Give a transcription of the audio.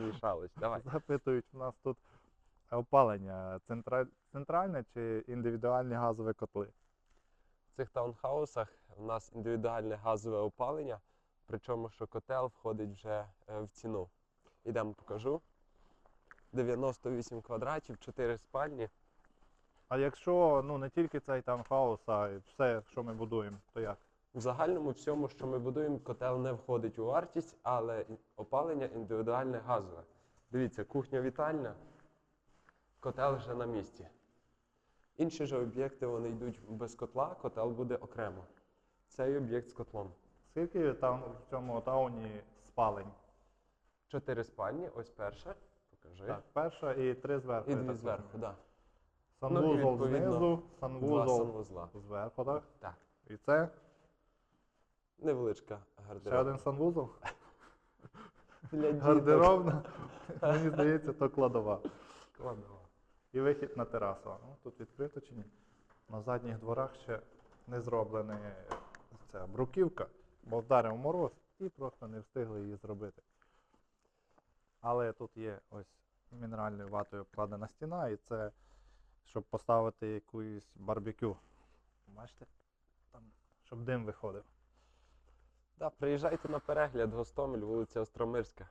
змішалось. Давай. Запитують, у нас тут опалення центральне чи індивідуальні газові котли? В цих таунхаусах у нас індивідуальне газове опалення, причому що котел входить вже е, в ціну. Ідемо покажу. 98 квадратів, 4 спальні. А якщо ну, не тільки цей таунхаус, а все, що ми будуємо, то як? В загальному всьому, що ми будуємо, котел не входить у вартість, але опалення індивідуальне газове. Дивіться, кухня вітальня, котел вже на місці. Інші ж об'єкти вони йдуть без котла, котел буде окремо. Цей об'єкт з котлом. Скільки там в цьому тауні спалень? Чотири спальні, ось перша. Покажи. Так, перша і три зверху. І я дві так зверху, розумію. так. Ну, Санвузол відповідно, знизу, Два санвузол санвузла. зверху, так? Так. І це Невеличка ще один санвузол. Для діток. Гардеробна. Мені здається, то кладова. Складова. І вихід на терасу. Ну, тут відкрито чи ні? На задніх дворах ще не зроблена ця бруківка, бо вдарив мороз і просто не встигли її зробити. Але тут є ось мінеральною ватою обкладена стіна, і це щоб поставити якусь барбекю. Бачите? Там, щоб дим виходив. Да, приїжджайте на перегляд, Гостомель, вулиця Остромирська.